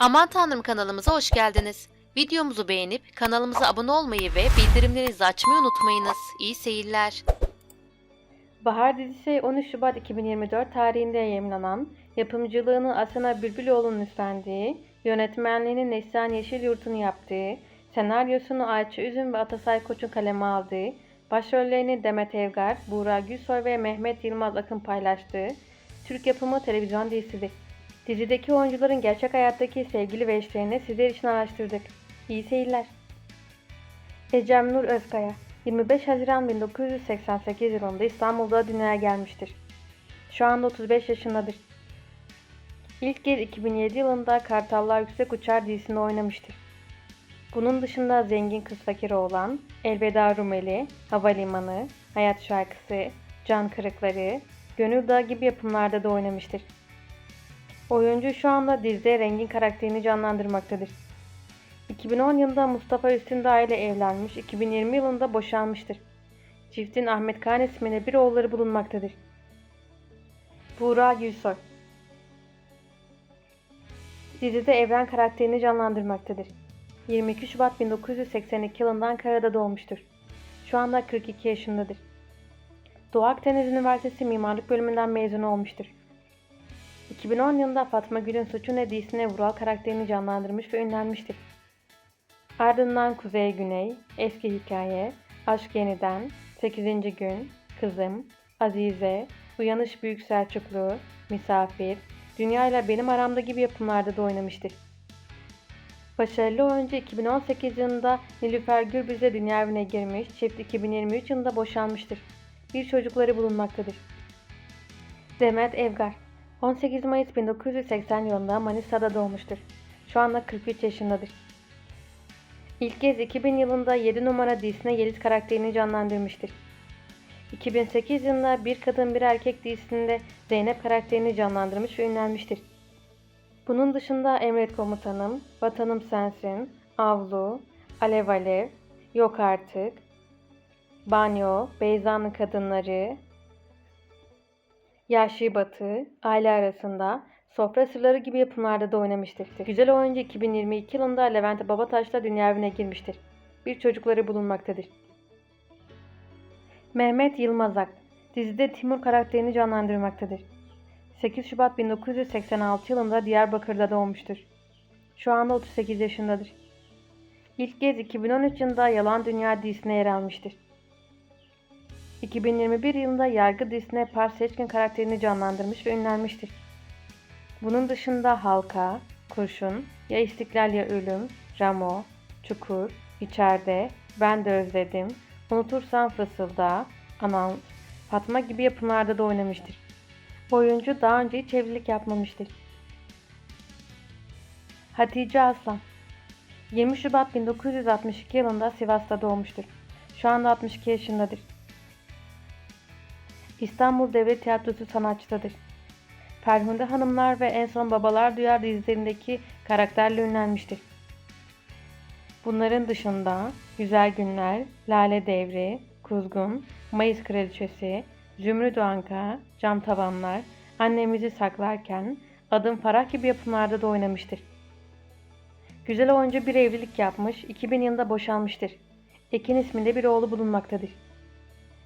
Aman Tanrım kanalımıza hoş geldiniz. Videomuzu beğenip kanalımıza abone olmayı ve bildirimlerinizi açmayı unutmayınız. İyi seyirler. Bahar dizisi 13 Şubat 2024 tarihinde yayımlanan, yapımcılığını Asena Bülbüloğlu'nun üstlendiği, yönetmenliğini Neslihan Yeşilyurt'un yaptığı, senaryosunu Ayça Üzüm ve Atasay Koç'un kaleme aldığı, başrollerini Demet Evgar, Buğra Gülsoy ve Mehmet Yılmaz Akın paylaştığı, Türk yapımı televizyon dizisidir. Dizideki oyuncuların gerçek hayattaki sevgili ve eşlerini sizler için araştırdık. İyi seyirler. Ecem Nur Özkaya 25 Haziran 1988 yılında İstanbul'da dünyaya gelmiştir. Şu anda 35 yaşındadır. İlk kez 2007 yılında Kartallar Yüksek Uçar dizisinde oynamıştır. Bunun dışında Zengin Kız Fakir Oğlan, Elveda Rumeli, Havalimanı, Hayat Şarkısı, Can Kırıkları, Gönül Dağı gibi yapımlarda da oynamıştır. Oyuncu şu anda dizide Rengin karakterini canlandırmaktadır. 2010 yılında Mustafa Üstündağ ile evlenmiş, 2020 yılında boşanmıştır. Çiftin Ahmet Kaan isminde bir oğulları bulunmaktadır. Buğra Gülsoy Dizide Evren karakterini canlandırmaktadır. 22 Şubat 1982 yılında Ankara'da doğmuştur. Şu anda 42 yaşındadır. Doğu Akdeniz Üniversitesi Mimarlık Bölümünden mezun olmuştur. 2010 yılında Fatma Gül'ün Suçu Ne dizisine Vural karakterini canlandırmış ve ünlenmiştir. Ardından Kuzey Güney, Eski Hikaye, Aşk Yeniden, 8. Gün, Kızım, Azize, Uyanış Büyük Selçuklu, Misafir, Dünya ile Benim Aramda gibi yapımlarda da oynamıştır. Başarılı oyuncu 2018 yılında Nilüfer Gürbüz'e dünya evine girmiş, çift 2023 yılında boşanmıştır. Bir çocukları bulunmaktadır. Demet Evgar 18 Mayıs 1980 yılında Manisa'da doğmuştur. Şu anda 43 yaşındadır. İlk kez 2000 yılında 7 numara dizisine Yeliz karakterini canlandırmıştır. 2008 yılında Bir Kadın Bir Erkek dizisinde Zeynep karakterini canlandırmış ve ünlenmiştir. Bunun dışında Emret Komutanım, Vatanım Sensin, Avlu, Alev Alev, Yok Artık, Banyo, Beyza'nın Kadınları, Yahşi Batı, Aile Arasında, Sofra Sırları gibi yapımlarda da oynamıştır. Güzel oyuncu 2022 yılında Levent Babataş'la dünya evine girmiştir. Bir çocukları bulunmaktadır. Mehmet Yılmazak dizide Timur karakterini canlandırmaktadır. 8 Şubat 1986 yılında Diyarbakır'da doğmuştur. Şu anda 38 yaşındadır. İlk kez 2013 yılında Yalan Dünya dizisine yer almıştır. 2021 yılında Yargı dizisine Pars Seçkin karakterini canlandırmış ve ünlenmiştir. Bunun dışında Halka, Kurşun, Ya İstiklal Ya Ölüm, Ramo, Çukur, İçeride, Ben de Özledim, Unutursan Fısılda, Anam, Fatma gibi yapımlarda da oynamıştır. Oyuncu daha önce hiç evlilik yapmamıştır. Hatice Aslan 20 Şubat 1962 yılında Sivas'ta doğmuştur. Şu anda 62 yaşındadır. İstanbul Devlet Tiyatrosu sanatçıdır. Ferhunde Hanımlar ve En Son Babalar Duyar dizilerindeki karakterle ünlenmiştir. Bunların dışında Güzel Günler, Lale Devri, Kuzgun, Mayıs Kraliçesi, Zümrüt Anka, Cam Tavanlar, Annemizi Saklarken, Adım Farah gibi yapımlarda da oynamıştır. Güzel oyuncu bir evlilik yapmış, 2000 yılında boşanmıştır. Ekin isminde bir oğlu bulunmaktadır.